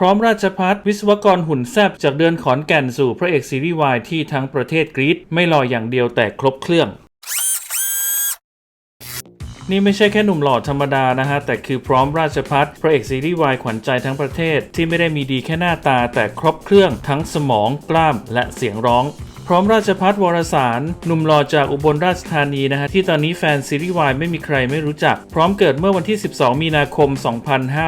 พร้อมราชพัฒวิศวกรหุ่นแซบจากเดือนขอนแก่นสู่พระเอกซีรีส์วายที่ทั้งประเทศกรีซไม่รออย่างเดียวแต่ครบเครื่อง นี่ไม่ใช่แค่หนุ่มหล่อธรรมดานะฮะ แต่คือพร้อมราชพัฒพระเอกซีรีส์วายขวัญใจทั้งประเทศที่ไม่ได้มีดีแค่หน้าตาแต่ครบเครื่องทั้งสมองกล้ามและเสียงร้อง พร้อมราชพัฒวรสารหนุ่มหล่อจากอุบลราชธานีนะฮะที่ตอนนี้แฟนซีรีส์วายไม่มีใครไม่รู้จัก พร้อมเกิดเมื่อวันที่ 12 มีนาคม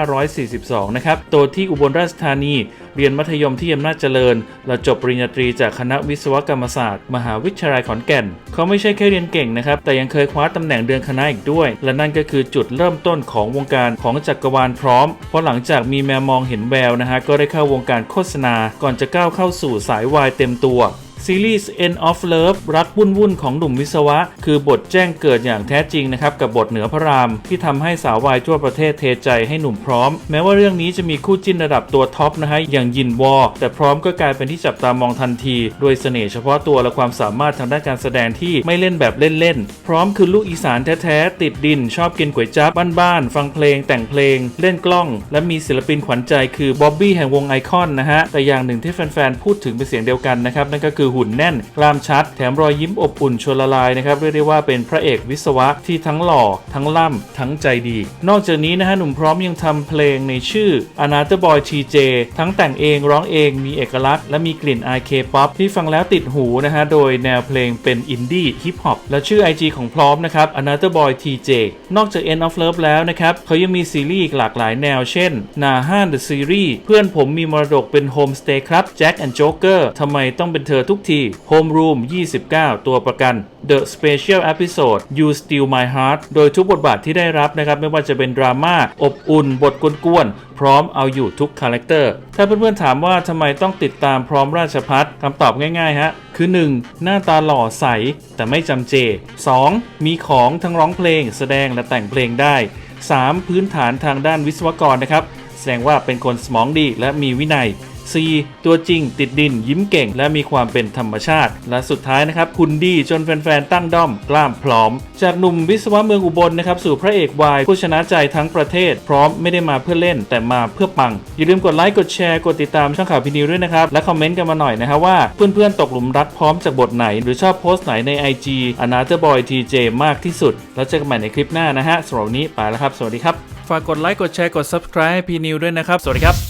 2542 นะครับโตที่อุบลราชธานี เรียนมัธยมที่อำนาจเจริญ และจบปริญญาตรีจากคณะวิศวกรรมศาสตร์ มหาวิทยาลัยขอนแก่น เขาไม่ใช่แค่เรียนเก่งนะครับ แต่ยังเคยคว้าตำแหน่งเดือนคณะอีกด้วย และนั่นก็คือจุดเริ่มต้นของวงการของจักรวาลพร้อม เพราะหลังจากมีแมวมองเห็นแววนะฮะก็ได้เข้าวงการโฆษณา ก่อนจะก้าวเข้าสู่สายวายเต็มตัว ซีรีส์ End of Love รักวุ่นวุ่นของหนุ่มวิศวะ คือบทแจ้งเกิดอย่างแท้จริงนะครับ กับบทเหนือพระราม ที่ทำให้สาววายทั่วประเทศเทใจให้หนุ่มพร้อม แม้ว่าเรื่องนี้จะมีคู่จิ้นระดับตัวท็อปนะฮะอย่างยินวอ แต่พร้อมก็กลายเป็นที่จับตามองทันทีด้วยเสน่ห์เฉพาะตัวและความสามารถทางด้านการแสดงที่ไม่เล่นแบบเล่นๆพร้อมคือลูกอีสานแท้ๆติดดิน ชอบกินก๋วยจั๊บบ้านๆฟังเพลง แต่งเพลง เล่นกล้อง และมีศิลปินขวัญใจคือบ๊อบบี้แห่งวงไอคอนนะฮะแต่อย่างหนึ่งที่แฟนๆพูดถึงเป็นเสียงเดียวกันนะครับนั่นก็คือหุ่นแน่น กล้ามชัด แถมรอยยิ้มอบอุ่นชวนละลายนะครับเรียกได้ว่าเป็นพระเอกวิศวะที่ทั้งหล่อ ทั้งล่ำ ทั้งใจดี นอกจากนี้นะฮะหนุ่มพร้อมยังทำเพลงในชื่อ a n a t h e r Boy TJ ทั้งแต่งเองร้องเองมีเอกลักษณ์และมีกลิ่นอายเคป๊อปที่ฟังแล้วติดหูนะฮะโดยแนวเพลงเป็นอินดี้ฮิปฮอปและชื่อ IG ของพร้อมนะครับ a n a t h e r Boy TJ นอกจาก End of Love แล้วนะครับเขายังมีซีรีส์อีกหลากหลายแนวเช่นนาห้าน The Series เพื่อนผมมีมรดกเป็น Home Stay ครับ Jack and Joker ทำไมต้องเป็นเธอทุกที Home Room 29 ตัวประกัน The Special Episode You Steal My Heart โดยทุกบทบาทที่ได้รับนะครับ ไม่ว่าจะเป็นดราม่าอบอุ่น บทกวนๆพร้อมเอาอยู่ทุกคาแรคเตอร์ ถ้าเพื่อนๆถามว่าทำไมต้องติดตามพร้อมราชพัฒคำตอบง่ายๆฮะ คือ 1. หน้าตาหล่อใส แต่ไม่จำเจ 2. มีของทั้งร้องเพลง แสดงและแต่งเพลงได้ 3. พื้นฐานทางด้านวิศวกรนะครับ แสดงว่าเป็นคนสมองดีและมีวินัย 4. ตัวจริงติดดินยิ้มเก่ง และมีความเป็นธรรมชาติ และสุดท้ายนะครับคุณดีจนแฟนๆ ตั้งด้อมกล้ามพร้อม จากหนุ่มวิศวะเมืองอุบลนะครับสู่พระเอกวายผู้ชนะใจทั้งประเทศ พร้อมไม่ได้มาเพื่อเล่นแต่มาเพื่อปัง อย่าลืมกดไลค์กดแชร์กดติดตามช่องข่าวพีนิวด้วยนะครับ และคอมเมนต์กันมาหน่อยนะครับว่าเพื่อนๆตกหลุมรักพร้อมจากบทไหน หรือชอบโพสต์ไหนใน IG a n a t h e r Boy TJ มากที่สุด แล้วเจอกันใหม่ในคลิปหน้านะฮะสำหรับวันนี้ไปแล้วครับ สวัสดีครับ ฝากกดไลค์กดแชร์กด subscribe พีนิวด้วยนะครับ สวัสดีครับ